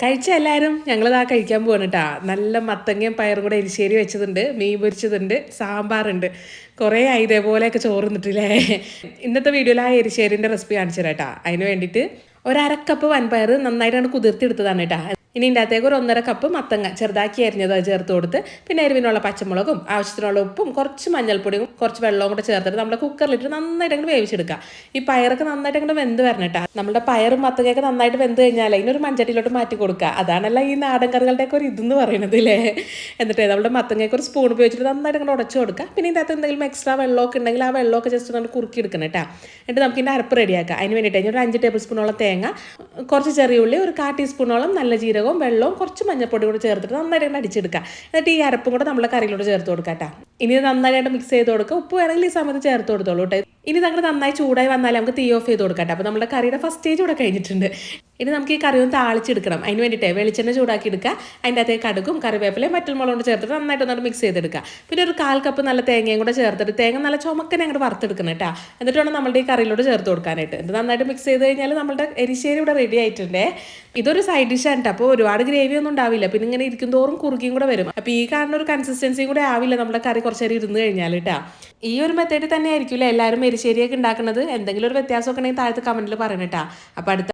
കഴിച്ച എല്ലാവരും ഞങ്ങളിതാ കഴിക്കാൻ പോകണം കേട്ടാ നല്ല മത്തങ്ങയും പയറും കൂടെ എരിശ്ശേരി വെച്ചതുണ്ട്. മീൻ പൊരിച്ചതുണ്ട്. സാമ്പാറുണ്ട്. കുറേ ആയി ഇതേപോലെയൊക്കെ ചോറ് നിന്നിട്ടില്ലേ ഇന്നത്തെ വീഡിയോയിൽ ആ എരിശ്ശേരിന്റെ റെസിപ്പി കാണിച്ചു തരാം കേട്ടാ അതിന് വേണ്ടിയിട്ട് ഒരു അരക്കപ്പ് വൻപയർ നന്നായിട്ടാണ് കുതിർത്തിയെടുത്തതാണ് കേട്ടാ ഇനി ഇതിന്റെ ഒരു ഒന്നര കപ്പ് മത്തങ്ങ ചെറുതാക്കി അരിഞ്ഞത് ചേർത്ത് കൊടുത്ത് പിന്നെ എരിവിനുള്ള പച്ചമുളകും ആവശ്യത്തിനുള്ള ഉപ്പും കുറച്ച് മഞ്ഞൾപ്പൊടിയും കുറച്ച് വെള്ളവും കൂടെ ചേർത്തിട്ട് നമ്മുടെ കുക്കറിലിട്ട് നന്നായിട്ട് അങ്ങോട്ട് വേവിച്ചെടുക്കുക. ഈ പയറൊക്കെ നന്നായിട്ട് അങ്ങോട്ട് വെന്ത് വരണട്ടാ നമ്മുടെ പയറും മത്തങ്ങയൊക്കെ നന്നായിട്ട് വെന്ത് കഴിഞ്ഞാൽ അതിനൊരു മഞ്ചട്ടിയിലോട്ട് മാറ്റി കൊടുക്കുക. അതാണല്ലോ ഈ നാടൻ കറികളുടെയൊക്കെ ഒരു ഇതെന്ന് പറയുന്നത് അല്ലേ എന്നിട്ട് നമ്മുടെ മത്തങ്ങയൊക്കെ ഒരു സ്പൂൺ ഉപയോഗിച്ചിട്ട് നന്നായിട്ട് അങ്ങോട്ട് ഉടച്ചു കൊടുക്കുക. പിന്നെ ഇതിനകത്ത് എന്തെങ്കിലും എക്സ്ട്രാ വെള്ളമൊക്കെ ഉണ്ടെങ്കിൽ ആ വെള്ളമൊക്കെ ജസ്റ്റ് നമ്മൾ കുറുക്കി എടുക്കണം കേട്ടോ. എന്നിട്ട് നമുക്ക് ഇതിന്റെ അരപ്പ് റെഡിയാക്കാം അതിന് വേണ്ടിയിട്ട് ഒരു അഞ്ച് ടേബിൾ സ്പൂണോളം തേങ്ങ കുറച്ച് ചെറിയ ഉള്ളി ഒരു കാ ടീസ്പൂണോളം നല്ല ജീരകവും വെള്ളവും കുറച്ച് മഞ്ഞപ്പൊടി കൂടി ചേർത്തിട്ട് നന്നായിട്ട് അടിച്ചെടുക്കുക. എന്നിട്ട് ഈ അരപ്പും കൂടെ നമ്മളെ കറിയിലോട്ട് ചേർത്ത് കൊടുക്കാം കേട്ടോ. ഇനി നന്നായിട്ട് മിക്സ് ചെയ്ത് കൊടുക്കുക. ഉപ്പ് വേണമെങ്കിൽ ഈ സമയത്ത് ചേർത്ത് കൊടുത്തോളൂ കേട്ടോ. ഇനി നമ്മൾ നന്നായി ചൂടായി വന്നാൽ നമുക്ക് തീ ഓഫ് ചെയ്ത് കൊടുക്കാം അപ്പോൾ നമ്മുടെ കറിയുടെ ഫസ്റ്റ് സ്റ്റേജ് ഇവിടെ കഴിഞ്ഞിട്ടുണ്ട്. ഇനി നമുക്ക് ഈ കറി ഒന്ന് താളിച്ചെടുക്കണം. അതിന് വേണ്ടിയിട്ട് വെളിച്ചെണ്ണ ചൂടാക്കി എടുക്കുക അതിന്റെ അകത്തേക്ക് കടുകും കറിവേപ്പിലയും മറ്റുമുളകും കൊണ്ട് ചേർത്തിട്ട് നന്നായിട്ട് ഒന്ന് മിക്സ് ചെയ്തെടുക്കുക. പിന്നെ ഒരു കാൽ കപ്പ് നല്ല തേങ്ങയും കൂടെ ചേർത്തിട്ട് തേങ്ങ നല്ല ചുമക്കനെ അങ്ങോട്ട് വറുത്തെടുക്കണം കേട്ടോ. എന്നിട്ട് വേണം നമ്മുടെ ഈ കറിയിലോട്ട് ചേർത്ത് കൊടുക്കാനായിട്ട്. എന്നിട്ട് നന്നായിട്ട് മിക്സ് ചെയ്ത് കഴിഞ്ഞാൽ നമ്മുടെ എരിശ്ശേരി ഇവിടെ റെഡി ആയിട്ടുണ്ട്. ഇതൊരു സൈഡ് ഡിഷാണ് കേട്ടോ അപ്പോൾ ഒരുപാട് ഗ്രേവി ഒന്നും ഉണ്ടാവില്ല. പിന്നെ ഇങ്ങനെ ഇരിക്കും തോറും കുറുക്കിയും കൂടെ വരും. അപ്പോൾ ഈ കാണുന്ന ഒരു കൺസിസ്റ്റൻസിയും കൂടെ ആവില്ല നമ്മുടെ കറി കുറച്ച് നേരം ഇരുന്ന് കഴിഞ്ഞാൽ കേട്ടോ ഈ ഒരു മെത്തേഡ് തന്നെ ആയിരിക്കില്ല എല്ലാവരും എരിശ്ശേരിയൊക്കെ ഉണ്ടാക്കുന്നത്. എന്തെങ്കിലും ഒരു വ്യത്യാസമൊക്കെ ഉണ്ടെങ്കിൽ താഴത്ത് കമന്റിൽ പറയണം കേട്ടോ അപ്പോൾ അടുത്ത